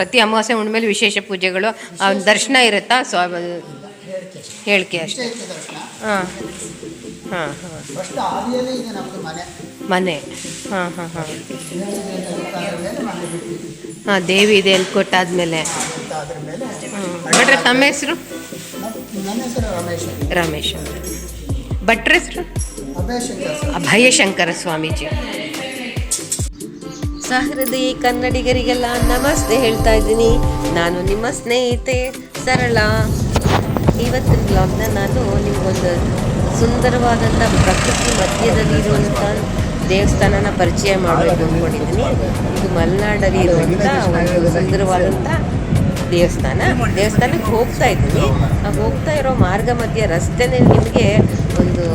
ಪ್ರತಿ ಅಮಾವಾಸ್ಯೆ ಮೇಲೆ ವಿಶೇಷ ಪೂಜೆಗಳು ಅವ್ನ ದರ್ಶನ ಇರುತ್ತಾ? ಸೊ ಹೇಳಿಕೆ ಅಷ್ಟೇ. ಹಾಂ. ಹಾಂ ಹಾಂ. ಮನೆ. ಹಾಂ ಹಾಂ ಹಾಂ. ಹಾಂ ದೇವಿ ಇದೆ ಅಲ್ಲಿ ಕೊಟ್ಟಾದ್ಮೇಲೆ. ಭಟ್ರೆ ತಮ್ಮ ಹೆಸರು? ರಮೇಶ್ ಭಟ್ರ ಹೆಸರು ಅಭಯ ಶಂಕರ್ ಅಭಯಶಂಕರ ಸ್ವಾಮೀಜಿ. ಸಹೃದಯ ಕನ್ನಡಿಗರಿಗೆಲ್ಲ ನಮಸ್ತೆ ಹೇಳ್ತಾ ಇದ್ದೀನಿ. ನಾನು ನಿಮ್ಮ ಸ್ನೇಹಿತೆ ಸರಳ. ಇವತ್ತಿನ ಬ್ಲಾಗ್ನ ನಾನು ನಿಮಗೊಂದು ಸುಂದರವಾದಂಥ ಪ್ರಕೃತಿ ಮಧ್ಯದಲ್ಲಿ ಇರುವಂಥ ದೇವಸ್ಥಾನನ ಪರಿಚಯ ಮಾಡಬೇಕು ಅಂದ್ಕೊಂಡಿದ್ದೀನಿ ಇದು ಮಲೆನಾಡಲ್ಲಿ ಇರುವಂಥ ಒಂದು ಸುಂದರವಾದಂಥ ದೇವಸ್ಥಾನ. ದೇವಸ್ಥಾನಕ್ಕೆ ಹೋಗ್ತಾ ಇದ್ದೀನಿ. ಆ ಹೋಗ್ತಾ ಇರೋ ಮಾರ್ಗ ಮಧ್ಯೆ ರಸ್ತೆನೇ ನಿಮಗೆ ಒಂದು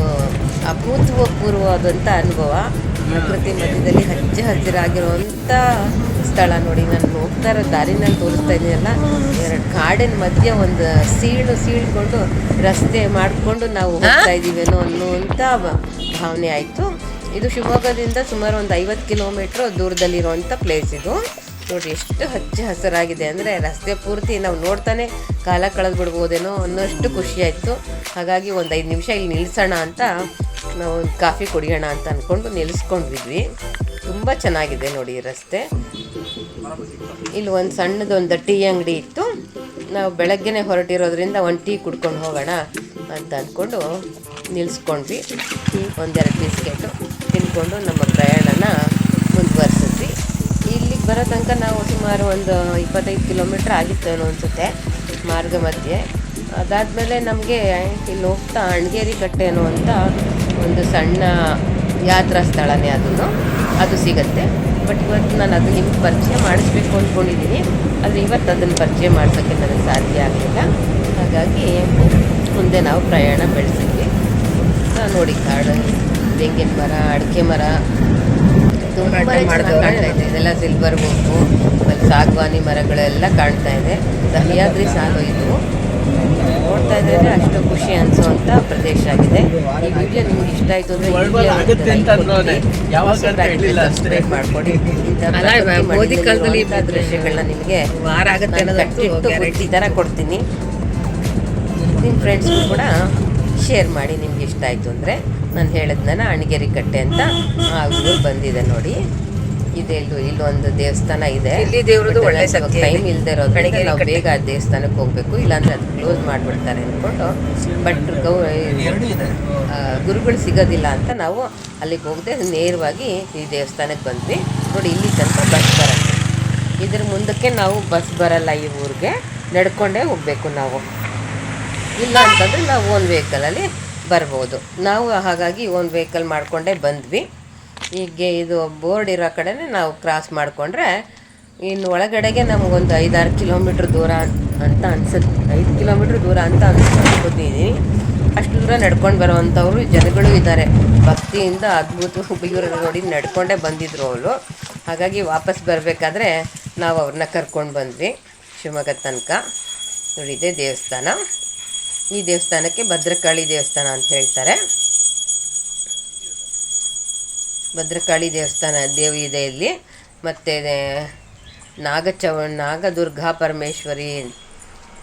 ಅಭೂತಪೂರ್ವವಾದಂಥ ಅನುಭವ. ಪ್ರಕೃತಿ ಮಧ್ಯದಲ್ಲಿ ಹಚ್ಚ ಹಸಿರಾಗಿರುವಂಥ ಸ್ಥಳ ನೋಡಿ. ನಾನು ಹೋಗ್ತಾ ಇರೋ ದಾರಿನಲ್ಲಿ ತೋರಿಸ್ತಾ ಇದೆಯಲ್ಲ ಎರಡು ಕಾಡಿನ ಮಧ್ಯೆ ಒಂದು ಸೀಳು ಸೀಳ್ಕೊಂಡು ರಸ್ತೆ ಮಾಡಿಕೊಂಡು ನಾವು ಹೋಗ್ತಾ ಇದ್ದೀವೇನೋ ಅನ್ನುವಂಥ ಭಾವನೆ ಆಯಿತು. ಇದು ಶಿವಮೊಗ್ಗದಿಂದ ಸುಮಾರು ಒಂದು ಐವತ್ತು ಕಿಲೋಮೀಟ್ರ್ ದೂರದಲ್ಲಿರುವಂಥ ಪ್ಲೇಸ್ ಇದು. ನೋಡಿ ಎಷ್ಟು ಹಚ್ಚ ಹಸಿರಾಗಿದೆ ಅಂದರೆ ರಸ್ತೆ ಪೂರ್ತಿ ನಾವು ನೋಡ್ತಾನೆ ಕಾಲ ಕಳೆದು ಬಿಡ್ಬೋದೇನೋ ಅನ್ನೋಷ್ಟು ಖುಷಿ ಆಯಿತು. ಹಾಗಾಗಿ ಒಂದು ಐದು ನಿಮಿಷ ಇಲ್ಲಿ ನಿಲ್ಲಿಸೋಣ ಅಂತ ನಾವು ಕಾಫಿ ಕುಡಿಯೋಣ ಅಂತ ಅಂದ್ಕೊಂಡು ನಿಲ್ಲಿಸ್ಕೊಂಡಿದ್ವಿ ತುಂಬ ಚೆನ್ನಾಗಿದೆ ನೋಡಿ ರಸ್ತೆ. ಇಲ್ಲಿ ಒಂದು ಸಣ್ಣದೊಂದು ಟೀ ಅಂಗಡಿ ಇತ್ತು. ನಾವು ಬೆಳಗ್ಗೆನೆ ಹೊರಟಿರೋದ್ರಿಂದ ಒಂದು ಟೀ ಕುಡ್ಕೊಂಡು ಹೋಗೋಣ ಅಂತ ಅಂದ್ಕೊಂಡು ನಿಲ್ಲಿಸ್ಕೊಂಡ್ವಿ ಒಂದೆರಡು ಬಿಸ್ಕೆಟು ತಿನ್ಕೊಂಡು ನಮ್ಮ ಪ್ರಯಾಣನ ಬರೋ ತನಕ ನಾವು ಸುಮಾರು ಒಂದು ಇಪ್ಪತ್ತೈದು ಕಿಲೋಮೀಟ್ರ್ ಆಗಿತ್ತೇನೋ ಅನಿಸುತ್ತೆ ಮಾರ್ಗ ಮಧ್ಯೆ. ಅದಾದಮೇಲೆ ನಮಗೆ ಇಲ್ಲಿ ಹೋಗ್ತಾ ಅಣ್ಗೇರಿ ಕಟ್ಟೆ ಅನ್ನುವಂಥ ಒಂದು ಸಣ್ಣ ಯಾತ್ರಾ ಸ್ಥಳನೇ ಅದನ್ನು ಅದು ಸಿಗತ್ತೆ. ಬಟ್ ಇವತ್ತು ನಾನು ಅದು ನಿಮ್ಗೆ ಪರಿಚಯ ಮಾಡಿಸ್ಬೇಕು ಅಂದ್ಕೊಂಡಿದ್ದೀನಿ ಆದರೆ ಇವತ್ತು ಅದನ್ನು ಪರಿಚಯ ಮಾಡ್ಸೋಕ್ಕೆ ನನಗೆ ಸಾಧ್ಯ ಆಗಲಿಲ್ಲ. ಹಾಗಾಗಿ ಮುಂದೆ ನಾವು ಪ್ರಯಾಣ ಬೆಳೆಸಿದ್ವಿ. ನೋಡಿ ಕಾಡು, ತೆಂಗಿನ ಮರ, ಅಡಿಕೆ ಮರ ತುಂಬ ಕಾಣ್ತಾ ಇದೆ. ಇದೆಲ್ಲ ಸಿಲ್ವರ್ ಬೋಕು ಆಮೇಲೆ ಸಾಗ್ವಾನಿ ಮರಗಳೆಲ್ಲ ಕಾಣ್ತಾ ಇದೆ. ಸಹ್ಯಾದ್ರಿ ಸಾಲು ಇದು. ನೋಡ್ತಾ ಇದ್ರೆ ಅಷ್ಟು ಖುಷಿ ಅನ್ಸುವಂತ ಪ್ರದೇಶ ಆಗಿದೆ. ಈ ವಿಡಿಯೋ ನಿಮ್ಗೆ ಇಷ್ಟ ಆಯ್ತು ಅಂದ್ರೆ ಸಬ್ಸ್ಕ್ರೈಬ್ ಮಾಡ್ಕೊಡಿ. ಮೋದಿ ಕಾಲದಲ್ಲಿ ದೃಶ್ಯಗಳನ್ನ ನಿಮಗೆ ವಾರ ಆಗುತ್ತೆ ಅನ್ನೋದು ಥರ ಕೊಡ್ತೀನಿ. ನಿಮ್ಮ ಫ್ರೆಂಡ್ಸ್ ಕೂಡ ಶೇರ್ ಮಾಡಿ ನಿಮ್ಗೆ ಇಷ್ಟ ಆಯಿತು ಅಂದರೆ ನಾನು ಹೇಳಿದ್ನಲ್ಲ ಅಣಗೇರಿ ಕಟ್ಟೆ ಅಂತ ಆ ಊರು ಬಂದಿದೆ ನೋಡಿ. ಇದೆ ಇಲ್ಲೂ ಇಲ್ಲೊಂದು ದೇವಸ್ಥಾನ ಇದೆ. ಇಲ್ಲಿ ದೇವ್ರದ್ದು ಒಳ್ಳೆ ಟೈಮ್ ಇಲ್ಲದೆ ಇರೋದ್ರಿಂದ ಕಡೆಗೆ ನಾವು ಬೇಗ ಆ ದೇವಸ್ಥಾನಕ್ಕೆ ಹೋಗಬೇಕು. ಇಲ್ಲಾಂದ್ರೆ ಅದು ಕ್ಲೋಸ್ ಮಾಡಿಬಿಡ್ತಾರೆ ಅಂದ್ಕೊಂಡು ಬಟ್ ಗೌ ಇದೆ. ಗುರುಗಳು ಸಿಗೋದಿಲ್ಲ ಅಂತ ನಾವು ಅಲ್ಲಿಗೆ ಹೋಗದೆ ನೇರವಾಗಿ ಈ ದೇವಸ್ಥಾನಕ್ಕೆ ಬಂದ್ವಿ. ನೋಡಿ ಇಲ್ಲಿ ತನಕ ಬಸ್ ಬರಲ್ಲ. ಇದ್ರ ಮುಂದಕ್ಕೆ ನಾವು ಬಸ್ ಬರಲ್ಲ ಈ ಊರಿಗೆ. ನಡ್ಕೊಂಡೇ ಹೋಗಬೇಕು ನಾವು. ಇಲ್ಲ ಅಂತಂದರೆ ನಾವು ಓನ್ ವೆಹಿಕಲಲ್ಲಿ ಬರ್ಬೋದು. ನಾವು ಹಾಗಾಗಿ ಒಂದು ವೆಹಿಕಲ್ ಮಾಡಿಕೊಂಡೇ ಬಂದ್ವಿ. ಹೀಗೆ ಇದು ಬೋರ್ಡ್ ಇರೋ ಕಡೆನೇ ನಾವು ಕ್ರಾಸ್ ಮಾಡಿಕೊಂಡ್ರೆ ಇನ್ನು ಒಳಗಡೆಗೆ ನಮಗೊಂದು ಐದಾರು ಕಿಲೋಮೀಟ್ರ್ ದೂರ ಅಂತ ಅನ್ಸುತ್ತೆ. ಐದು ಕಿಲೋಮೀಟ್ರ್ ದೂರ ಅಂತ ಅನ್ಸ್ಕೊಂಡಿದ್ದೀನಿ ಅಷ್ಟು ದೂರ ನಡ್ಕೊಂಡು ಬರುವಂಥವ್ರು ಜನಗಳು ಇದ್ದಾರೆ. ಭಕ್ತಿಯಿಂದ ಅದ್ಭುತ ಇವರು ನೋಡಿ ನಡ್ಕೊಂಡೇ ಬಂದಿದ್ರು ಅವಳು ಹಾಗಾಗಿ ವಾಪಸ್ ಬರಬೇಕಾದ್ರೆ ನಾವು ಅವ್ರನ್ನ ಕರ್ಕೊಂಡು ಬಂದ್ವಿ ಶಿವಮೊಗ್ಗ ತನಕ. ನೋಡಿದೆ ದೇವಸ್ಥಾನ. ಈ ದೇವಸ್ಥಾನಕ್ಕೆ ಭದ್ರಕಾಳಿ ದೇವಸ್ಥಾನ ಅಂತ ಹೇಳ್ತಾರೆ. ಭದ್ರಕಾಳಿ ದೇವಸ್ಥಾನ ದೇವಿ ಇದೆ ಇಲ್ಲಿ. ಮತ್ತು ನಾಗಚವ, ನಾಗದುರ್ಗಾ ಪರಮೇಶ್ವರಿ,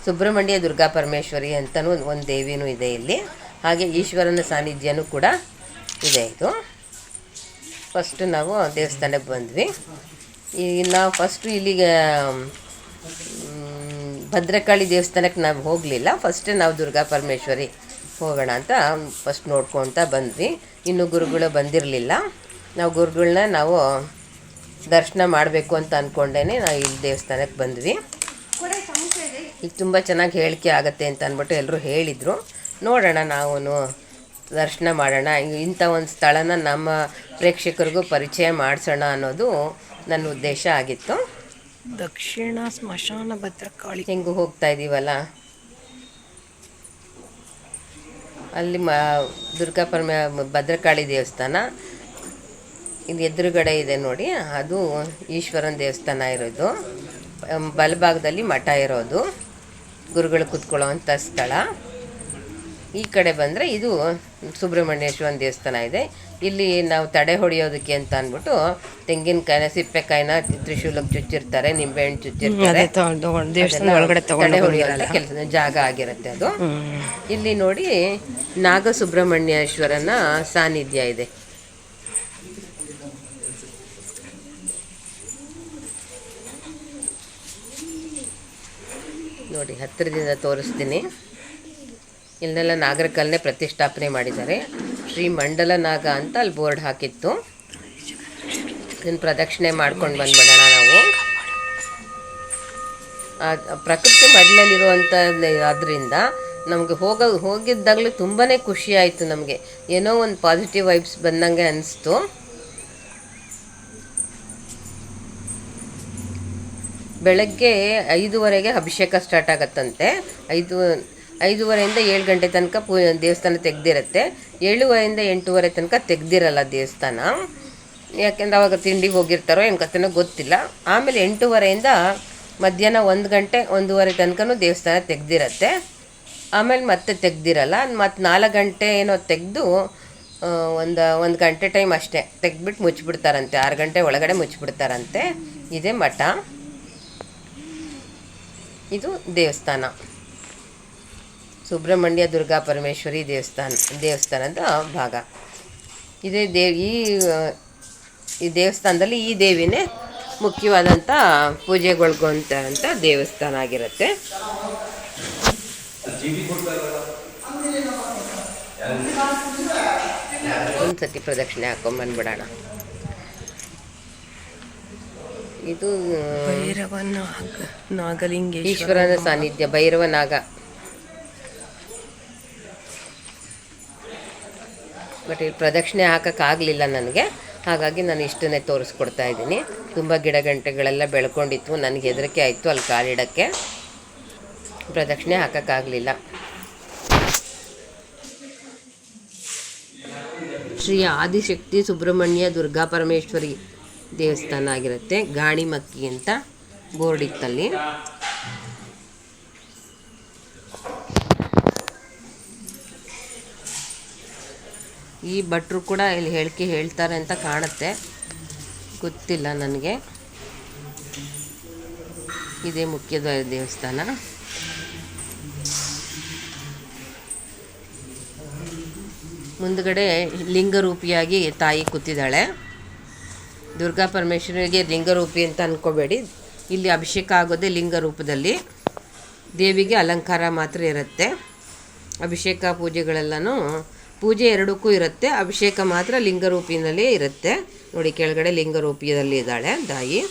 ಸುಬ್ರಹ್ಮಣ್ಯ ದುರ್ಗಾ ಪರಮೇಶ್ವರಿ ಅಂತಲೂ ಒಂದು ದೇವಿನೂ ಇದೆ ಇಲ್ಲಿ. ಹಾಗೆ ಈಶ್ವರನ ಸಾನ್ನಿಧ್ಯನೂ ಕೂಡ ಇದೆ ಇದು. ಫಸ್ಟ್ ನಾವು ದೇವಸ್ಥಾನಕ್ಕೆ ಬಂದ್ವಿ. ಈ ನಾವು ಫಸ್ಟು ಇಲ್ಲಿಗೆ ಭದ್ರಕಾಳಿ ದೇವಸ್ಥಾನಕ್ಕೆ ನಾವು ಹೋಗಲಿಲ್ಲ. ಫಸ್ಟ್ ನಾವು ದುರ್ಗಾ ಪರಮೇಶ್ವರಿ ಹೋಗೋಣ ಅಂತ ಫಸ್ಟ್ ನೋಡ್ಕೊಳ್ತಾ ಬಂದ್ವಿ. ಇನ್ನು ಗುರುಗಳು ಬಂದಿರಲಿಲ್ಲ. ನಾವು ಗುರುಗಳನ್ನ ನಾವು ದರ್ಶನ ಮಾಡಬೇಕು ಅಂತ ಅಂದ್ಕೊಂಡೇ ನಾವು ಇಲ್ಲಿ ದೇವಸ್ಥಾನಕ್ಕೆ ಬಂದ್ವಿ. ಈಗ ತುಂಬ ಚೆನ್ನಾಗಿ ಹೇಳಿಕೆ ಆಗುತ್ತೆ ಅಂತ ಅಂದ್ಬಿಟ್ಟು ಎಲ್ಲರೂ ಹೇಳಿದರು. ನೋಡೋಣ ನಾವು ದರ್ಶನ ಮಾಡೋಣ. ಇಂಥ ಒಂದು ಸ್ಥಳನ ನಮ್ಮ ಪ್ರೇಕ್ಷಕರಿಗೂ ಪರಿಚಯ ಮಾಡಿಸೋಣ ಅನ್ನೋದು ನನ್ನ ಉದ್ದೇಶ ಆಗಿತ್ತು. ದಕ್ಷಿಣ ಸ್ಮಶಾನ ಭದ್ರಕಾಳಿ. ಹೆಂಗೂ ಹೋಗ್ತಾ ಇದ್ದೀವಲ್ಲ ಅಲ್ಲಿ ಮ, ದುರ್ಗಾ ಪರಮ, ಭದ್ರಕಾಳಿ ದೇವಸ್ಥಾನ. ಇದು ಎದುರುಗಡೆ ಇದೆ ನೋಡಿ, ಅದು ಈಶ್ವರನ ದೇವಸ್ಥಾನ ಇರೋದು. ಬಲಭಾಗದಲ್ಲಿ ಮಠ ಇರೋದು. ಗುರುಗಳು ಕುತ್ಕೊಳ್ಳೋವಂಥ ಸ್ಥಳ. ಈ ಕಡೆ ಬಂದರೆ ಇದು ಸುಬ್ರಹ್ಮಣ್ಯೇಶ್ವರನ ದೇವಸ್ಥಾನ ಇದೆ. ಇಲ್ಲಿ ನಾವು ತಡೆ ಹೊಡೆಯೋದಕ್ಕೆ ಅಂತ ಅಂದ್ಬಿಟ್ಟು ತೆಂಗಿನಕಾಯಿನ ಸಿಪ್ಪೆಕಾಯಿನ ತ್ರಿಶೂಲಕ್ಕೆ ಚುಚ್ಚಿರ್ತಾರೆ ನಿಂಬೆಹಣ್ಣು ಚುಚ್ಚಿರ್ತಾರೆ. ತಡೆ ಹೊಡೆಯೋದಕ್ಕೆ ಕೆಲಸ ಜಾಗ ಆಗಿರುತ್ತೆ ಅದು. ಇಲ್ಲಿ ನೋಡಿ ನಾಗ ಸುಬ್ರಹ್ಮಣ್ಯೇಶ್ವರನ ಸಾನ್ನಿಧ್ಯ ಇದೆ. ನೋಡಿ ಹತ್ತಿರದಿಂದ ತೋರಿಸ್ತೀನಿ. ಇಲ್ಲೆಲ್ಲ ನಾಗರಿಕಲ್ಲೇ ಪ್ರತಿಷ್ಠಾಪನೆ ಮಾಡಿದ್ದಾರೆ. ಶ್ರೀ ಮಂಡಲನಾಗ ಅಂತ ಅಲ್ಲಿ ಬೋರ್ಡ್ ಹಾಕಿತ್ತು. ಇದನ್ನು ಪ್ರದಕ್ಷಿಣೆ ಮಾಡ್ಕೊಂಡು ಬಂದ್ಬಿಡೋಣ ನಾವು. ಪ್ರಕೃತಿ ಮಡ್ಲಲ್ಲಿರುವಂಥ ಅದರಿಂದ ನಮಗೆ ಹೋಗ, ಹೋಗಿದ್ದಾಗಲೂ ತುಂಬಾ ಖುಷಿ ಆಯಿತು ನಮಗೆ. ಏನೋ ಒಂದು ಪಾಸಿಟಿವ್ ವೈಬ್ಸ್ ಬಂದಂಗೆ ಅನಿಸ್ತು. ಬೆಳಗ್ಗೆ ಐದುವರೆಗೆ ಅಭಿಷೇಕ ಸ್ಟಾರ್ಟ್ ಆಗತ್ತಂತೆ. ಐದು ಐದೂವರೆಯಿಂದ ಏಳು ಗಂಟೆ ತನಕ ಪೂ, ದೇವಸ್ಥಾನ ತೆಗೆದಿರುತ್ತೆ. ಏಳುವರೆಯಿಂದ ಎಂಟೂವರೆ ತನಕ ತೆಗ್ದಿರಲ್ಲ ದೇವಸ್ಥಾನ. ಯಾಕೆಂದ್ರೆ ಅವಾಗ ತಿಂಡಿ ಹೋಗಿರ್ತಾರೋ ಏನು ಗೊತ್ತಿಲ್ಲ. ಆಮೇಲೆ ಎಂಟೂವರೆಯಿಂದ ಮಧ್ಯಾಹ್ನ ಒಂದು ಗಂಟೆ, ಒಂದೂವರೆ ತನಕನೂ ದೇವಸ್ಥಾನ ತೆಗ್ದಿರತ್ತೆ. ಆಮೇಲೆ ಮತ್ತೆ ತೆಗ್ದಿರಲ್ಲ. ಮತ್ತು ನಾಲ್ಕು ಗಂಟೆ ಏನೋ ತೆಗೆದು ಒಂದು ಒಂದು ಗಂಟೆ ಟೈಮ್ ಅಷ್ಟೇ ತೆಗೆದ್ಬಿಟ್ಟು ಮುಚ್ಚಿಬಿಡ್ತಾರಂತೆ ಆರು ಗಂಟೆ ಒಳಗಡೆ ಮುಚ್ಚಿಬಿಡ್ತಾರಂತೆ ಇದೇ ಮಠ. ಇದು ದೇವಸ್ಥಾನ. ಸುಬ್ರಹ್ಮಣ್ಯ ದುರ್ಗಾ ಪರಮೇಶ್ವರಿ ದೇವಸ್ಥಾನ ದೇವಸ್ಥಾನದ ಭಾಗ. ಇದೇ ದೇವ್ ಈ ಈ ದೇವಸ್ಥಾನದಲ್ಲಿ ಈ ದೇವಿನೇ ಮುಖ್ಯವಾದಂಥ ಪೂಜೆಗೊಳ್ಗೊಂತ ಅಂತ ದೇವಸ್ಥಾನ ಆಗಿರುತ್ತೆ. ಒಂದು ಸತಿ ಪ್ರದಕ್ಷಿಣೆ ಹಾಕೊಂಬಂದ್ಬಿಡೋಣ ಇದು ಭೈರವ ನಾಗ ನಾಗಲಿಂಗೇಶ್ವರನ ಈಶ್ವರನ ಸಾನ್ನಿಧ್ಯ ಭೈರವ ನಾಗ. ಬಟ್ ಇಲ್ಲಿ ಪ್ರದಕ್ಷಿಣೆ ಹಾಕೋಕ್ಕಾಗಲಿಲ್ಲ ನನಗೆ. ಹಾಗಾಗಿ ನಾನು ಇಷ್ಟನ್ನೇ ತೋರಿಸ್ಕೊಡ್ತಾ ಇದ್ದೀನಿ. ತುಂಬ ಗಿಡ ಗಂಟೆಗಳೆಲ್ಲ ಬೆಳ್ಕೊಂಡಿತ್ತು. ನನಗೆ ಹೆದರಿಕೆ ಆಯಿತು ಅಲ್ಲಿ ಕಾಲಿಡೋಕ್ಕೆ ಪ್ರದಕ್ಷಿಣೆ ಹಾಕೋಕ್ಕಾಗಲಿಲ್ಲ. ಶ್ರೀ ಆದಿಶಕ್ತಿ ಸುಬ್ರಹ್ಮಣ್ಯ ದುರ್ಗಾ ಪರಮೇಶ್ವರಿ ದೇವಸ್ಥಾನ ಆಗಿರುತ್ತೆ. ಗಾಣಿಮಕ್ಕಿ ಅಂತ ಬೋರ್ಡ್ ಇತ್ತಲ್ಲಿ. ಈ ಭಟ್ರು ಕೂಡ ಇಲ್ಲಿ ಹೇಳಿಕೆ ಹೇಳ್ತಾರೆ ಅಂತ ಕಾಣುತ್ತೆ. ಗೊತ್ತಿಲ್ಲ ನನಗೆ. ಇದೇ ಮುಖ್ಯದ್ವಾರ ದೇವಸ್ಥಾನ. ಮುಂದ್ಗಡೆ ಲಿಂಗರೂಪಿಯಾಗಿ ತಾಯಿ ಕೂತಿದ್ದಾಳೆ. ದುರ್ಗಾ ಪರಮೇಶ್ವರಿಗೆ ಲಿಂಗರೂಪಿ ಅಂತ ಅಂದ್ಕೋಬೇಡಿ ಇಲ್ಲಿ ಅಭಿಷೇಕ ಆಗೋದೆ ಲಿಂಗ ರೂಪದಲ್ಲಿ ದೇವಿಗೆ ಅಲಂಕಾರ ಮಾತ್ರ ಇರುತ್ತೆ. ಅಭಿಷೇಕ ಪೂಜೆಗಳೆಲ್ಲನೂ ಪೂಜೆ ಎರಡಕ್ಕೂ ಇರುತ್ತೆ ಅಭಿಷೇಕ ಮಾತ್ರ ಲಿಂಗರೂಪಿನಲ್ಲೇ ಇರುತ್ತೆ. ನೋಡಿ ಕೆಳಗಡೆ ಲಿಂಗರೂಪಿಯಲ್ಲಿ ಇದ್ದಾಳೆ ತಾಯಿ.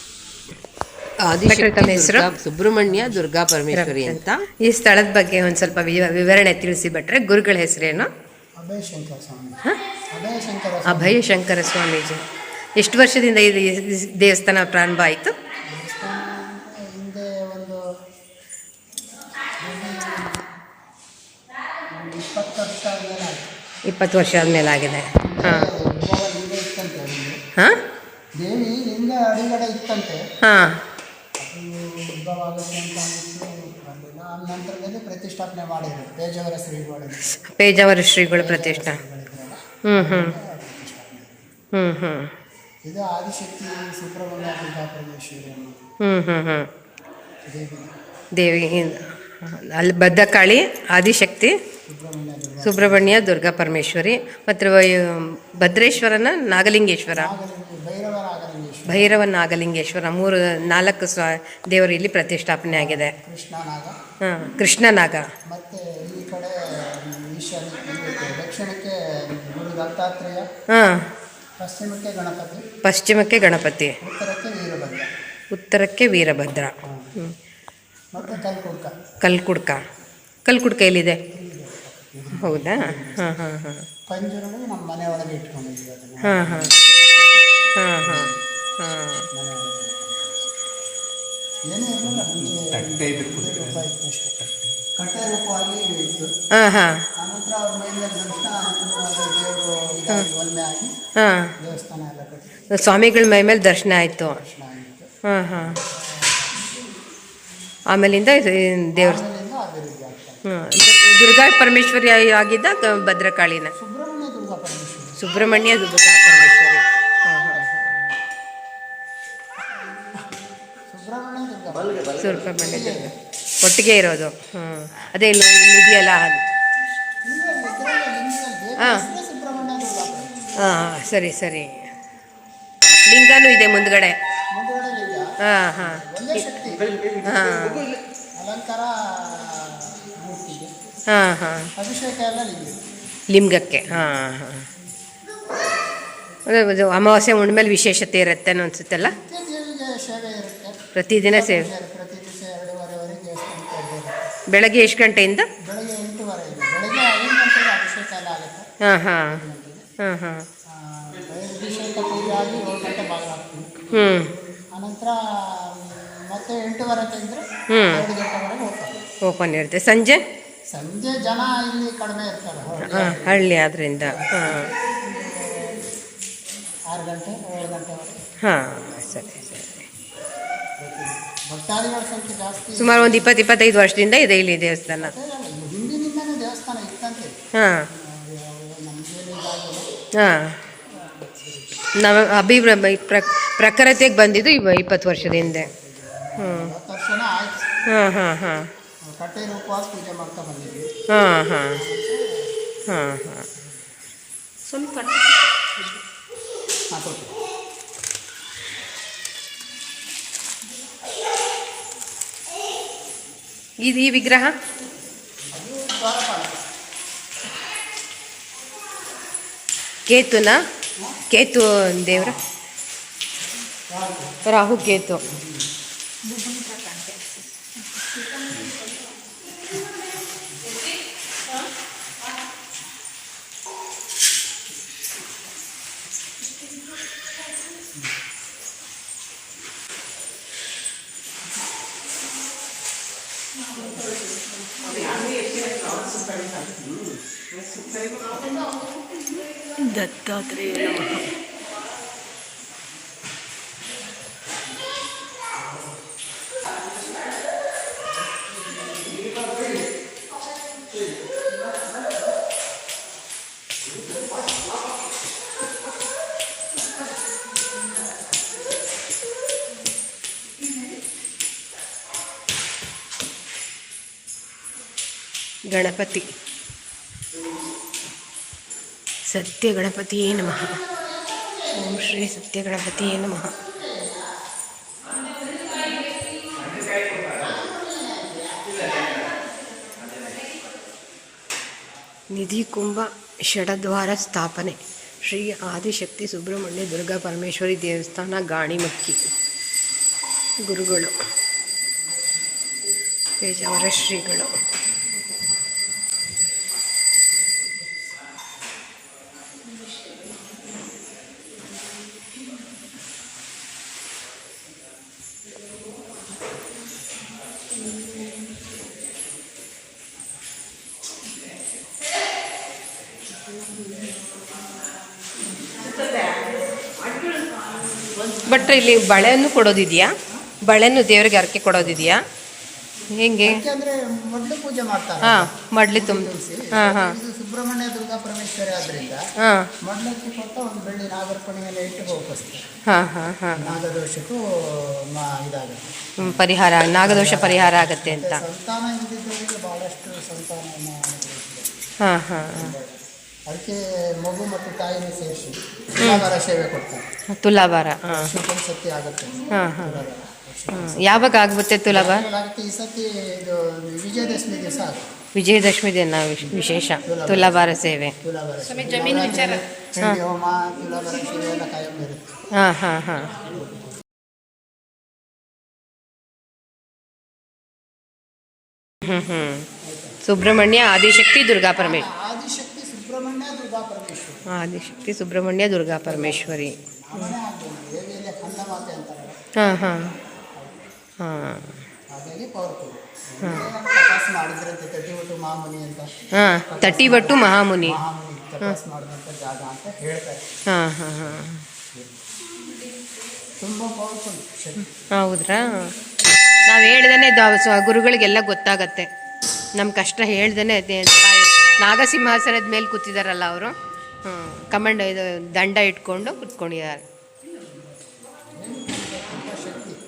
ಹೆಸರು? ಸುಬ್ರಹ್ಮಣ್ಯ ದುರ್ಗಾ ಪರಮೇಶ್ವರಿ ಅಂತ. ಈ ಸ್ಥಳದ ಬಗ್ಗೆ ಒಂದು ಸ್ವಲ್ಪ ವಿವ- ವಿವರಣೆ ತಿಳಿಸಿ ಬಿಟ್ರೆ ಗುರುಗಳ ಹೆಸರೇನು? ಅಭಯ ಶಂಕರ ಸ್ವಾಮಿ ಅಭಯ ಶಂಕರ ಸ್ವಾಮಿ ಅಭಯ ಶಂಕರ ಸ್ವಾಮೀಜಿ ಎಷ್ಟು ವರ್ಷದಿಂದ ಇದು ಈ ದೇವಸ್ಥಾನ ಪ್ರಾರಂಭ ಆಯಿತು? ಇಪ್ಪತ್ತು ವರ್ಷ ಆದಮೇಲೆ ಆಗಿದೆ ಹಾಂ. ಹಾಂ? ದೇವಿ ಲಿಂಗ ಅಡಿಗಡೆ ಇತ್ತಂತೆ. ಹಾಂ. ನಂತರದಲ್ಲಿ ಪ್ರತಿಷ್ಠಾಪನೆ ಮಾಡಿದ್ರು ಪೇಜಾವರ ಶ್ರೀಗಳು ಪೇಜಾವರ ಶ್ರೀಗಳು ಪ್ರತಿಷ್ಠಾ. ಹ್ಞೂ ಹ್ಞೂ ಹ್ಞೂ ಹ್ಞೂ ಇದು ಆದಿಶಕ್ತಿ ಸುಬ್ರಹ್ಮಣ್ಯ ಹ್ಞೂ ಹ್ಞೂ ಹ್ಞೂ ದೇವಿ. ದೇವಿ ಅಲ್ಲಿ ಬದ್ಧಕಾಳಿ ಆದಿಶಕ್ತಿ. ಸುಬ್ರಹ್ಮಣ್ಯ ದುರ್ಗಾ ಪರಮೇಶ್ವರಿ. ಮತ್ತು ಭದ್ರೇಶ್ವರನ ನಾಗಲಿಂಗೇಶ್ವರ. ನಾಗಲಿಂಗ ಭೈರವ ನಾಗಲಿಂಗೇಶ್ವರ. ಮೂರು ನಾಲ್ಕು ಸ್ವ ದೇವರು ಇಲ್ಲಿ ಪ್ರತಿಷ್ಠಾಪನೆ ಆಗಿದೆ. ಹಾಂ ಕೃಷ್ಣನಾಗ. ಹಾಂ. ಪಶ್ಚಿಮಕ್ಕೆ ಗಣಪತಿ. ಪಶ್ಚಿಮಕ್ಕೆ ಗಣಪತಿ. ಉತ್ತರಕ್ಕೆ ವೀರಭದ್ರ. ಕಲ್ಕುಡ್ಕ. ಕಲ್ಕುಡ್ಕ. ಕಲ್ಕುಡ್ಕ ಎಲ್ಲಿದೆ? ಹೌದಾ? ಹಾಂ ಹಾಂ ಹಾಂ. ಪಂಜರಗಳು ನಮ್ಮ ಮನೆ ಒಳಗೆ ಇಟ್ಕೊಂಡಿದ್ದೀವಿ ಅದನ್ನು. ಹಾಂ ಹಾಂ. ಹಾಂ ಹಾಂ ಹಾಂ. ಮನೆ ಒಳಗೆ. ಏನೂ ಇರಲಿಲ್ಲ ಮುಂಚೆ ಇದೇ ರೂಪ ಕಟ್ಟೆ ರೂಪವಾಗಿ ಇತ್ತು. ಹಾಂ ಹಾಂ. ಆನಂತರ ಅವ್ರ ಮೇಲೆ ದರ್ಶನ ಆನಂತರ ದೇವರು ಇದಾಗಿ ಒಲ್ಮೆ ಆಗಿ ಹಾಂ. ದೇವಸ್ಥಾನ ಎಲ್ಲ ಕಟ್ಟಿ. ಸ್ವಾಮಿಗಳ ಮೈ ಮೇಲೆ ದರ್ಶನ ಆಯಿತು. ದರ್ಶನ ಆಗಿತ್ತು ಹಾಂ ಹಾಂ. ಆಮೇಲಿಂದ ದೇವ್ರ ಆಮೇಲಿಂದ ಅಭಿವೃದ್ಧಿ ಆಗ್ತಾ ಇದೆ ಹ್ಞೂ ದುರ್ಗಾ ಪರಮೇಶ್ವರಿ ಆಗಿದ್ದ ಭದ್ರಕಾಳಿನ. ಸುಬ್ರಹ್ಮಣ್ಯ ದುರ್ಗಾ ಪರಮೇಶ್ವರಿ. ಸುಬ್ರಹ್ಮಣ್ಯ ದುರ್ಗಾ. ಒಟ್ಟಿಗೆ ಇರೋದು. ಹ್ಞೂ ಅದೇ ಇಲ್ಲ ಇದೆಯಲ್ಲ ಹಾಂ. ಹಾ. ಸರಿ ಸರಿ. ಲಿಂಗನೂ ಇದೆ ಮುಂದ್ಗಡೆ. ಹಾಂ ಹಾಂ. ಹಾಂ. ಹಾಂ ಹಾಂ. ಅಭಿಷೇಕ ಎಲ್ಲ ಲಿಂಗಕ್ಕೆ. ಹಾಂ ಹಾಂ. ಅದೇ ಅಮಾವಾಸ್ಯೆ ಉಣ್ಮೇಲೆ ವಿಶೇಷತೆ ಇರುತ್ತೆ ಅನ್ನೋ ಅನ್ಸುತ್ತಲ್ಲ ದೇವಿಗೆ ಸೇವೆ ಇರುತ್ತೆ. ಪ್ರತಿದಿನ ಸೇವೆ. ಪ್ರತಿ ದಿವಸ ಎರಡೂವರೆವರೆಗೆ ದೇವಸ್ಥಾನಕ್ಕೆ ಹೋಗ್ಬೋದು. ಬೆಳಗ್ಗೆ ಎಷ್ಟು ಗಂಟೆಯಿಂದ? ಬೆಳಗ್ಗೆ ಎಂಟೂವರೆ ಇದೆ. ಬೆಳಗ್ಗೆ ಐದು ಗಂಟೆಗೆ ಅಭಿಷೇಕ ಎಲ್ಲ ಆಗುತ್ತೆ. ಹಾಂ ಹಾಂ. ಹಾಂ ಹಾಂ. ಆ, ಅಭಿಷೇಕ ಪೂಜೆ ಆಗಿ ಏಳು ಗಂಟೆ ಬಾಗಿಲಾಗ್ತೀವಿ ಹ್ಞೂ ಆನಂತರ ಮತ್ತೆ ಎಂಟೂವರೆ ತೆಗೆದ್ರೆ ಹ್ಮ್. ಎರಡು ಗಂಟೆವರೆಗೆ ಹೋಗ್ತಾರೆ ಓಪನ್ ಇರುತ್ತೆ. ಸಂಜೆ? ಸಂಜೆ ಜನ ಇಲ್ಲಿ ಕಡಿಮೆ ಇರ್ತಾರೆ ಹಾಂ ಹಳ್ಳಿ ಆದ್ದರಿಂದ ಹಾಂ. ಆರು ಗಂಟೆ ಏಳು ಗಂಟೆ ಹಾಂ ಸರಿ ಸರಿ. ಭಕ್ತಾದಿಗಳ ಸಂಖ್ಯೆ ಜಾಸ್ತಿ. ಸುಮಾರು ಒಂದು ಇಪ್ಪತ್ತು ಇಪ್ಪತ್ತೈದು ವರ್ಷದಿಂದ ಇದೆ ಇಲ್ಲಿ ದೇವಸ್ಥಾನ. ಹಿಂದಿನಿಂದನೇ ದೇವಸ್ಥಾನ ಇತ್ತಂತೆ. ಹಾಂ. ಹಾಂ. ನಾವು ಅಭಿವ್ರ ಪ್ರ ಪ್ರಖರತೆಗೆ ಬಂದಿದ್ದು ಇವ ಇಪ್ಪತ್ತು ವರ್ಷದ ಹಿಂದೆ. ಹ್ಞೂ ಹಾಂ ಹಾಂ ಹಾಂ. ಕಟ್ಟೆರು ಉಪವಾಸ ಪೂಜೆ ಮಾಡ್ತಾ ಬಂದಿದ್ವಿ. ಹಾಂ ಹಾಂ. ಹಾಂ ಹಾಂ. ಹಾಕೋದು ಇದು ಈ ವಿಗ್ರಹ? ದ್ವಾರಪಾಲ. ಕೇತುನ? ಕೇತು ದೇವ್ರ? ರಾಹು ಕೇತು ದತ್ತಾತ್ರೇಯ ನಮಃ ಗಣಪತಿ ಸತ್ಯ ಗಣಪತಿಯೇ ನಮಃ. ಓಂ ಶ್ರೀ ಸತ್ಯ ಗಣಪತಿಯೇ ನಮಃ. ನಿಧಿ ಕುಂಭ ಷಡದ್ವಾರ ಸ್ಥಾಪನೆ. ಶ್ರೀ ಆದಿಶಕ್ತಿ ಸುಬ್ರಹ್ಮಣ್ಯ ದುರ್ಗಾ ಪರಮೇಶ್ವರಿ ದೇವಸ್ಥಾನ ಗಾಣಿಮಕ್ಕಿ. ಗುರುಗಳು. ಪೇಜಾವರ ಶ್ರೀಗಳು. ಬಟ್ ಇಲ್ಲಿ ಬಳೆಯನ್ನು ಕೊಡೋದಿದೆಯಾ? ಬಳೆಯನ್ನು ದೇವರಿಗೆ ಹರಕೆ ಕೊಡೋದಿದೆಯಾ? ಹೆಂಗೆ? ಮೊದಲು ಪೂಜೆ ಮಾಡ್ತಾರೆ. ಹಾಂ ಮಡ್ಲಿ ತುಂಬ. ಹಾ ಹಾಂ. ಸುಬ್ರಹ್ಮಣ್ಯ ದುರ್ಗಾ ಪರಮೇಶ್ವರಿ ಆದ್ರಿಂದ ಹಾ. ಮಡ್ಲಕ್ಕೆ ಕೊಟ್ಟ ಒಂದು ಬೆಳ್ಳಿ ನಾಗರ್ಪಣೆಯನ್ನು ಇಟ್ಟು ಹೋಗಿಸ್ತಾರೆ ಹಾಂ ಹಾಂ ಹಾ. ನಾಗದೋಷಕ್ಕೂ ಇದಾಗುತ್ತೆ. ಪರಿಹಾರ ನಾಗದೋಷ ಪರಿಹಾರ ಆಗತ್ತೆ ಅಂತ. ಸಂತಾನ ಇದ್ದಿದ್ದವರಿಗೆ ಬಹಳಷ್ಟು ಸಂತಾನ ಹಾ ಹಾಂ ಹಾಂ. ಅದಕ್ಕೆ ಮಗು ಮತ್ತು ತಾಯಿನ ಸೇರಿಸಿ ತುಲಾಭಾರ ಸೇವೆ ಕೊಡ್ತಾರೆ. ತುಲಾಭಾರ. ಹಾಂ. ವರ್ಷಕ್ಕೊಂದು ಸತಿ ಆಗುತ್ತೆ. ಹಾಂ ಹಾಂ. ತುಲಾಭಾರ. ಹಾಂ ಯಾವಾಗ ಆಗುತ್ತೆ ತುಲಾಭಾರ? ಆಗುತ್ತೆ ಈ ಸತಿ ಇದು ವಿಜಯದಶಮಿ ದಿವಸ ಆಗುತ್ತೆ. ವಿಜಯದಶಮಿ ದಿನ ವಿಶ್- ವಿಶೇಷ. ತುಲಾಭಾರ. ಸೇವೆ. ತುಲಾಭಾರ ಸೇವೆ. ಚಂಡಿ ಹೋಮ ತುಲಾಭಾರ ಸೇವೆ ಎಲ್ಲ ಕಾಯಂ ಇರುತ್ತೆ. ಹಾಂ ಹಾಂ ಹಾಂ. ಹ್ಞೂ ಹ್ಞೂ ಸುಬ್ರಹ್ಮಣ್ಯ ಆದಿಶಕ್ತಿ ದುರ್ಗಾ ಪರಮೇಶ್ವರಿ ಆದಿಶಕ್ತಿ ಸುಬ್ರಹ್ಮಣ್ಯ ದುರ್ಗಾ ಪರಮೇಶ್ವರಿ ಆದಿಶಕ್ತಿ ಸುಬ್ರಹ್ಮಣ್ಯ ದುರ್ಗಾ ಪರಮೇಶ್ವರಿ. ಹಾಂ ಹಾಂ. ಹಾಂ. ಹಾಂ. ತಟ್ಟಿಬಟ್ಟು ಮಹಾಮುನಿ ಮಹಾಮುನಿ. ಹಾಂ. ಹಾಂ ಹಾಂ ಹೌದ್ರಾ? ನಾವು ಹೇಳ್ದೇ ಗುರುಗಳಿಗೆಲ್ಲ ಗೊತ್ತಾಗತ್ತೆ. ನಮ್ಮ ಕಷ್ಟ ಹೇಳ್ದೇ ನಾಗಸಿಂಹಾಸನದ ಮೇಲೆ ಕೂತಿದಾರಲ್ಲ ಅವರು. ಕಮಂಡ ಇದು ದಂಡ ಇಟ್ಕೊಂಡು ಕುತ್ಕೊಂಡಿದ್ದಾರೆ.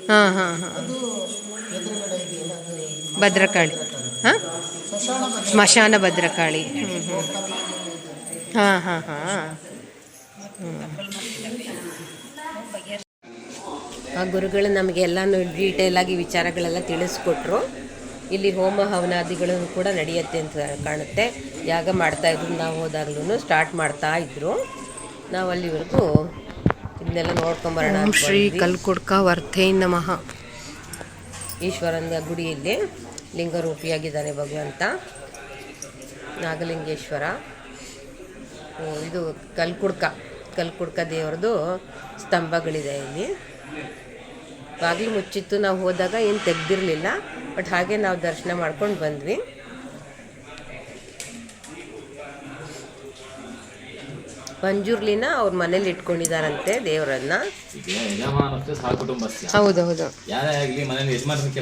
ಹಾಂ ಹಾಂ ಹಾಂ. ಭದ್ರಕಾಳಿ. ಹಾಂ? ಸ್ಮಶಾನ ಭದ್ರಕಾಳಿ. ಹ್ಞೂ ಹ್ಞೂ ಹಾಂ ಹಾಂ ಹಾಂ. ಆ ಗುರುಗಳು ನಮಗೆ ಎಲ್ಲನೂ ಡೀಟೇಲ್ ಆಗಿ ವಿಚಾರಗಳೆಲ್ಲ ತಿಳಿಸ್ಕೊಟ್ರು. ಇಲ್ಲಿ ಹೋಮ ಹವನಾದಿಗಳು ಕೂಡ ನಡೆಯುತ್ತೆ ಅಂತ ಕಾಣುತ್ತೆ. ಯಾಗ ಮಾಡ್ತಾ ಇದ್ರು ನಾವು ಹೋದಾಗ್ಲೂ ಸ್ಟಾರ್ಟ್ ಮಾಡ್ತಾ ಇದ್ರು. ನಾವು ಅಲ್ಲಿವರೆಗೂ ಇದನ್ನೆಲ್ಲ ನೋಡ್ಕೊಂಬರೋಣ ಶ್ರೀ. ಕಲ್ಕುಡ್ಕ ವರ್ಥೈ ನಮಃ. ಈಶ್ವರನ ಗುಡಿಯಲ್ಲಿ ಲಿಂಗರೂಪಿಯಾಗಿದ್ದಾನೆ ಭಗವಂತ ನಾಗಲಿಂಗೇಶ್ವರ. ಇದು ಕಲ್ಕುಡ್ಕ ಕಲ್ಕುಡ್ಕ ದೇವರದು ಸ್ತಂಭಗಳಿದೆ ಇಲ್ಲಿ. ಬಾಗಿಲು ಮುಚ್ಚಿತ್ತು ನಾವು ಹೋದಾಗ ಏನು ತೆಗ್ದಿರಲಿಲ್ಲ ಬಟ್ ಹಾಗೆ ನಾವು ದರ್ಶನ ಮಾಡ್ಕೊಂಡು ಬಂದ್ವಿ. ಪಂಜುರ್ಲಿನ ಅವ್ರ ಮನೇಲಿ ಇಟ್ಕೊಂಡಿದಾರಂತೆ ದೇವರನ್ನ. ಹೌದೌದು.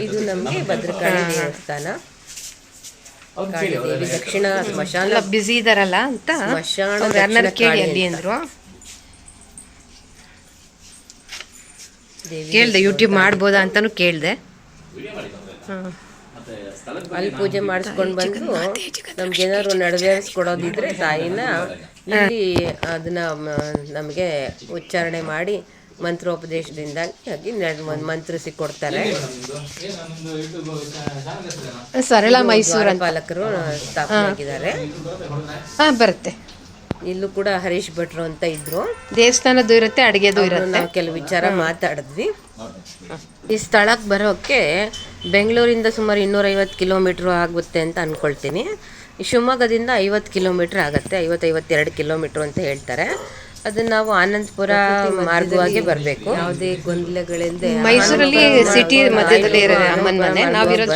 ಇದು ನಮಗೆ ಭದ್ರಕಾಳಿ ದೇವಸ್ಥಾನ. ಕಾಳಿ ದೇವಿ ದಕ್ಷಿಣ ಸ್ಮಶಾನ. ಬ್ಯುಸಿ ಇದಾರಲ್ಲ ಅಂತ ಸ್ಮಶಾನ ಕೇಳಿ ಅಲ್ಲಿ ಅಂದ್ರು. ಕೇಳ್ದೆ ಯೂಟ್ಯೂಬ್ ಮಾಡ್ಬೋದಾ ಅಂತಾನು ಕೇಳಿದೆ. ಅಲ್ಲಿ ಪೂಜೆ ಮಾಡಿಸ್ಕೊಂಡು ಬಂದು ನಮ್ಗೇನಾದ್ರು ನೆರವೇರಿಸ್ಕೊಡೋದಿದ್ರೆ ತಾಯಿನ ಇಲ್ಲಿ ಅದನ್ನ ನಮಗೆ ಉಚ್ಚಾರಣೆ ಮಾಡಿ ಮಂತ್ರೋಪದೇಶದಿಂದ ಆಗಿ ಮಂತ್ರಿಸಿ ಕೊಡ್ತಾರೆ ಸರಳ ಮೈಸೂರು ಅಂತ. ಪಾಲಕರು ಸ್ಥಾಪನೆ ಆಗಿದ್ದಾರೆ ಹಾಂ ಬರುತ್ತೆ. ಇಲ್ಲೂ ಕೂಡ ಹರೀಶ್ ಭಟ್ರು ಅಂತ ಇದ್ರು. ದೇವಸ್ಥಾನದ್ದು ಇರುತ್ತೆ ಅಡುಗೆದು ಇರುತ್ತೆ. ನಾವು ಕೆಲವು ವಿಚಾರ ಮಾತಾಡಿದ್ವಿ. ಈ ಸ್ಥಳಕ್ಕೆ ಬರೋಕ್ಕೆ ಬೆಂಗಳೂರಿಂದ ಸುಮಾರು ಇನ್ನೂರೈವತ್ತು ಕಿಲೋಮೀಟ್ರ್ ಆಗುತ್ತೆ ಅಂತ ಅಂದ್ಕೊಳ್ತೀನಿ ಶಿವಮೊಗ್ಗದಿಂದ ಐವತ್ತು ಕಿಲೋಮೀಟ್ರ್ ಆಗುತ್ತೆ ಐವತ್ತು ಐವತ್ತೆರಡು ಕಿಲೋಮೀಟ್ರ್ ಅಂತ ಹೇಳ್ತಾರೆ. ಅದನ್ನ ನಾವು ಆನಂದಪುರ ಮಾರ್ಗವಾಗಿ ಬರಬೇಕು. ಯಾವುದೇ ಗೊಂದಲಗಳಿಲ್ಲದೆ ಮೈಸೂರಲ್ಲಿ ಸಿಟಿ ಮಧ್ಯದಲ್ಲಿ ಇರೋ ಅಮ್ಮನ ಮನೆ. ನಾವಿರೋದು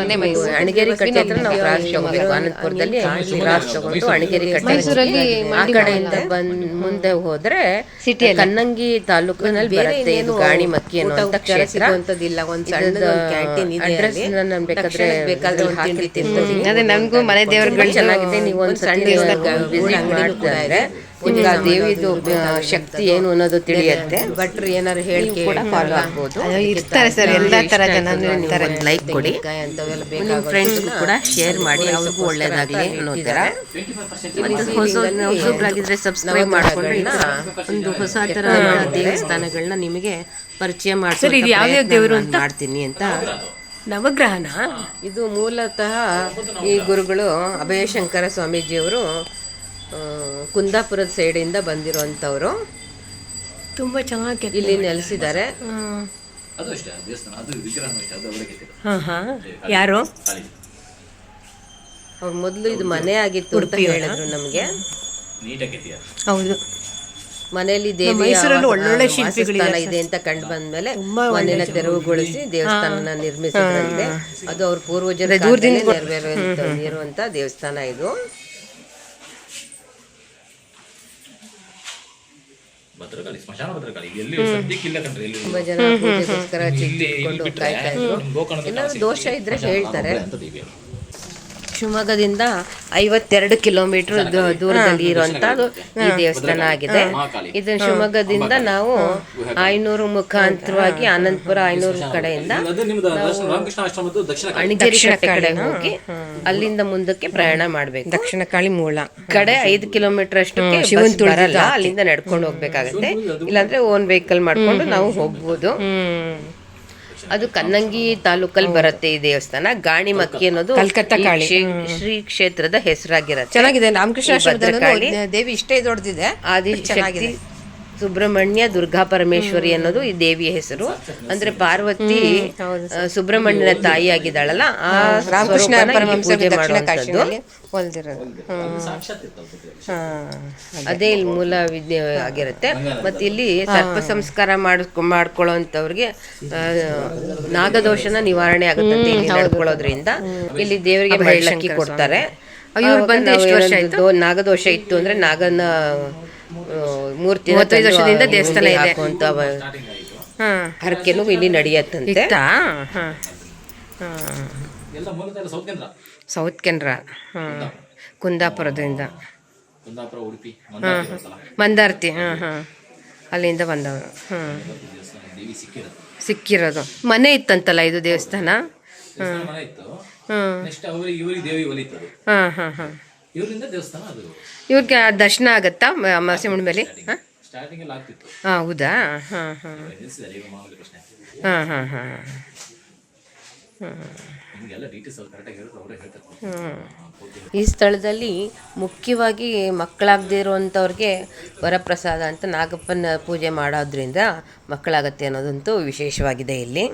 ಮನೆ ಮೈಸೂರು. ಅಣಗೇರಿ ಕಟ್ಟೆ ಹತ್ರ ನಾವು ಕ್ರಾಸ್ ತಗೋಬೇಕು ಆನಂದಪುರದಲ್ಲಿ ಕ್ರಾಸ್ ತಗೊಂಡು ಅಣಗೇರಿ ಕಟ್ಟೆ ಮೈಸೂರಲ್ಲಿ ಆ ಕಡೆಯಿಂದ ಬಂದ್ ಮುಂದೆ ಹೋದ್ರೆ ಸಿಟಿ ಕನ್ನಂಗಿ ತಾಲೂಕಿನಲ್ಲಿ ಬರುತ್ತೆ ಇದು ಗಾಣಿ ಮಕ್ಕಿ ಅನ್ನೋ ಕ್ಷೇತ್ರ ಒಂದು ಕ್ಯಾಂಟೀನ್ ಇದೆ ಅಡ್ರೆಸ್ ನಾನು ಬೇಕಾದ್ರೆ ಬೇಕಾದ್ರೆ ಒಂದು ತಿಂಡಿ ತಿಂತೀನಿ ಅದೇ ನಮಗೂ ಮನೆ ದೇವರುಗಳು ಚೆನ್ನಾಗಿದೆ. ನೀವು ಒಂದು ಸಣ್ಣ ವಿಸಿಟ್ ಮಾಡ್ತಾರೆ. ನಿಮ್ಗೆ ಆ ದೇವಿದು ಶಕ್ತಿ ಏನು ಅನ್ನೋದು ತಿಳಿಯುತ್ತೆ. ಭಟ್ರು ಏನಾರು ಹೇಳಿ ಕೂಡ ಫಾಲೋ ಆಗ್ಬೋದು. ಇರ್ತಾರೆ ಸರ್ ಎಲ್ಲಾ ತರ ಜನ ಇರ್ತಾರೆ. ಲೈಕ್ ಕೊಡಿ. ನಿಮ್ಮ ಫ್ರೆಂಡ್ಸ್ಗೂ ಕೂಡ ಶೇರ್ ಮಾಡಿ ಅವ್ರಿಗೂ ಒಳ್ಳೇದಾಗಲಿ ಅನ್ನೋ ಥರ. ಮತ್ತೆ ಹೊಸ ಹೊಸಬ್ರಾಗಿದ್ರೆ ಸಬ್ಸ್ಕ್ರೈಬ್ ಮಾಡ್ಕೊಂಡ್ರೆ ಒಂದು ಹೊಸ ತರ ದೇವಸ್ಥಾನಗಳನ್ನ ನಿಮಗೆ ಪರಿಚಯ ಸರ್, ಇದು ಯಾವ ದೇವರು ಅಂತ? ಮಾಡ್ತೀನಿ ಅಂತ. ನವಗ್ರಹನ? ಇದು ಮೂಲತಃ ಈ ಗುರುಗಳು ಅಭಯಶಂಕರ ಸ್ವಾಮೀಜಿಯವರು ಕುಂದಾಪುರದ ಸೈಡಿಂದ ಬಂದಿರುವಂಥವ್ರು. ತುಂಬಾ ಚೆನ್ನಾಗಿ ಇಲ್ಲಿ ನೆಲೆಸಿದ್ದಾರೆ. ಹಾ. ಹಾ ಯಾರು? ಅವ್ರ ಮೊದಲು ಇದು ಮನೆ ಆಗಿತ್ತು ಅಂತ ಹೇಳಿದ್ರು ನಮಗೆ. ಹೌದು. ಮನೆಯಲ್ಲಿ ದೇವಿ ಒಳ್ಳೊಳ್ಳೆ ಶಿಲ್ಪಿಗಳು ಇದೆ ಅಂತ ಕಂಡು ಬಂದ್ಮೇಲೆ ಮನೆಯನ್ನ ತೆರವುಗೊಳಿಸಿ ದೇವಸ್ಥಾನನ ನಿರ್ಮಿಸಿದ್ರಂತೆ. ಅದು ಅವ್ರ ಪೂರ್ವಜರ ದೂರದಿಂದ ನೆರವೇರುವಂತ ದೇವಸ್ಥಾನ ಇದು. ಭದ್ರಕಾಳಿ ಸ್ಮಶಾನ ಭದ್ರಕಾಳಿ. ಎಲ್ಲಿ ಸದ್ಯಕ್ಕೆ ಇಲ್ಲ ಕಣ್ರಿ ಎಲ್ಲಿ ತುಂಬಾ ಜನ ಪೂಜೆಗೋಸ್ಕರ ಇಲ್ಲಿ ಇಲ್ಲಿ ಬಿಟ್ರೆ ನಿಮ್ ಗೋಕರ್ಣದ ದೋಷ ಇದ್ರೆ ಹೇಳ್ತಾರೆ. ಒಬ್ಬರೇ ಅಂತ ದೇವಿ ಅವರು. ಶಿವಮೊಗ್ಗದಿಂದ ಐವತ್ತೆರಡು ಕಿಲೋಮೀಟರ್ ದೂರದಲ್ಲಿ ಇರುವಂತದ್ದು ಈ ದೇವಸ್ಥಾನ ಆಗಿದೆ. ಇದು ಶಿವಮೊಗ್ಗದಿಂದ ನಾವು ಐನೂರು ಮುಖಾಂತರವಾಗಿ ಆನಂದಪುರ ಐನೂರು ಕಡೆಯಿಂದ ಕಾಳಿ. ಕಡೆ. ಹೋಗಿ ಅಲ್ಲಿಂದ ಮುಂದಕ್ಕೆ ಪ್ರಯಾಣ ಮಾಡ್ಬೇಕು. ದಕ್ಷಿಣ ಕಾಳಿ ಮೂಲ. ಕಡೆ ಐದು ಕಿಲೋಮೀಟರ್ ಅಷ್ಟಕ್ಕೆ ಶಿವನ್ ಅಲ್ಲಿಂದ ನಡ್ಕೊಂಡು ಹೋಗ್ಬೇಕಾಗತ್ತೆ. ಇಲ್ಲಾಂದ್ರೆ ಓನ್ ವೆಹಿಕಲ್ ಮಾಡ್ಕೊಂಡು ನಾವು ಹೋಗ್ಬೋದು. ಹ್ಮ್. ಅದು ಕನ್ನಂಗಿ ತಾಲೂಕಲ್ಲಿ ಬರುತ್ತೆ ಈ ದೇವಸ್ಥಾನ. ಗಾಣಿಮಕ್ಕಿ ಅನ್ನೋದು ಕಲ್ಕತ್ತಾ ಕಾಳಿ. ಶ್ರೀ ಶ್ರೀ ಕ್ಷೇತ್ರದ ಹೆಸರಾಗಿರತ್ತೆ. ಚೆನ್ನಾಗಿದೆ. ರಾಮಕೃಷ್ಣ ಈ ಆಶ್ರಮದಲ್ಲೂ ಭದ್ರಕಾಳಿ. ದೇವಿ ಇಷ್ಟೇ ದೊಡ್ಡದಿದೆ ಆದಿಶಕ್ತಿ ಸುಬ್ರಹ್ಮಣ್ಯ ದುರ್ಗಾ ಪರಮೇಶ್ವರಿ ಅನ್ನೋದು ಈ ದೇವಿಯ ಹೆಸರು. ಅಂದ್ರೆ ಪಾರ್ವತಿ ಸುಬ್ರಹ್ಮಣ್ಯನ ತಾಯಿ ಆಗಿದ್ದಾಳಲ್ಲ ಆ ರಾಮಕೃಷ್ಣ ಪೂಜೆ ಹಾ ಅದೇ. ಇಲ್ಲಿ ಮೂಲ ವಿದ್ಯೆ ಆಗಿರುತ್ತೆ. ಮತ್ತೆ ಇಲ್ಲಿ ಸರ್ಪ ಸಂಸ್ಕಾರ ಮಾಡಿಸ್ಕೊ ಮಾಡ್ಕೊಳ್ಳೋಂಥವ್ರಿಗೆ ಆ, ನಾಗದೋಷನ ನಿವಾರಣೆ ಆಗುತ್ತೆ ನಡ್ಕೊಳ್ಳೋದ್ರಿಂದ. ಇಲ್ಲಿ ದೇವರಿಗೆ ಮಳ್ಳಕ್ಕಿ ಕೊಡ್ತಾರೆ. ಇವ್ರು ಆವಾಗ ಬಂದು ಎಷ್ಟು ವರ್ಷ ಏನಾದ್ರು ನಾಗದೋಷ ಇತ್ತು ಅಂದ್ರೆ ನಾಗನ ಮೂರ್ತಿ ಮೂವತ್ತೈದು ವರ್ಷದಿಂದ ದೇವಸ್ಥಾನ ಇದೆ. ಹಾಕುವಂತ ಹಾ. ಹರಕೆನೂ ಇಲ್ಲಿ ನಡೆಯತ್ತಂತೆ. ಸೌತ್ ಕೇಂದ್ರ? ಸೌತ್ ಕೆನರಾ ಹಾಂ. ಕುಂದಾಪುರದಿಂದ. ಮಂದಾರ್ತಿ ಹಾಂ ಹಾಂ. ಅಲ್ಲಿಂದ ಬಂದವರು. ಹಾಂ. ಸಿಕ್ಕಿರೋದು. ಮನೆ ಇತ್ತಂತಲ್ಲ ಇದು ದೇವಸ್ಥಾನ? ದೇವಸ್ಥಾನ ಮನೆ ಇತ್ತು. ಹಾಂ. ಹಾಂ ಹಾಂ ಹಾಂ. ಇವರಿಂದ ದೇವಸ್ಥಾನ ಅದು. ಇವ್ರಿಗೆ ದರ್ಶನ ಆಗತ್ತಾ ಮಾಸಿ ಅಮಾವಾಸ್ಯೆ ಹುಣ್ಣಿಮೆಲಿ? ಹಾಂ? ಸ್ಟಾರ್ಟಿಂಗ್ ಎಲ್ಲ ಆಗ್ತಿತ್ತು. ಹಾಂ ಹೌದಾ? ಹಾಂ ಹಾಂ. ನಿಲ್ಸಿದ್ದಾರೆ ಈಗ ಮಾಮೂಲಿ ಪ್ರಶ್ನೆ ಹಾಂ ಹಾಂ ಹಾಂ ಹಾಂ. ನಿಮಗೆಲ್ಲ ಡೀಟೇಲ್ಸ್ ಅವ್ರು ಕರೆಕ್ಟಾಗಿ ಹೇಳಿದ್ರು ಅವರೇ ಹೇಳ್ತಾರೆ. ಹ್ಞೂ ಈ ಸ್ಥಳದಲ್ಲಿ ಮುಖ್ಯವಾಗಿ ಮಕ್ಕಳಾಗದೇ ಇರುವಂಥವ್ರಿಗೆ ವರಪ್ರಸಾದ ಅಂತ ನಾಗಪ್ಪನ ಪೂಜೆ ಮಾಡೋದ್ರಿಂದ ಮಕ್ಕಳಾಗತ್ತೆ ಅನ್ನೋದಂತೂ ವಿಶೇಷವಾಗಿದೆ ಇಲ್ಲಿ.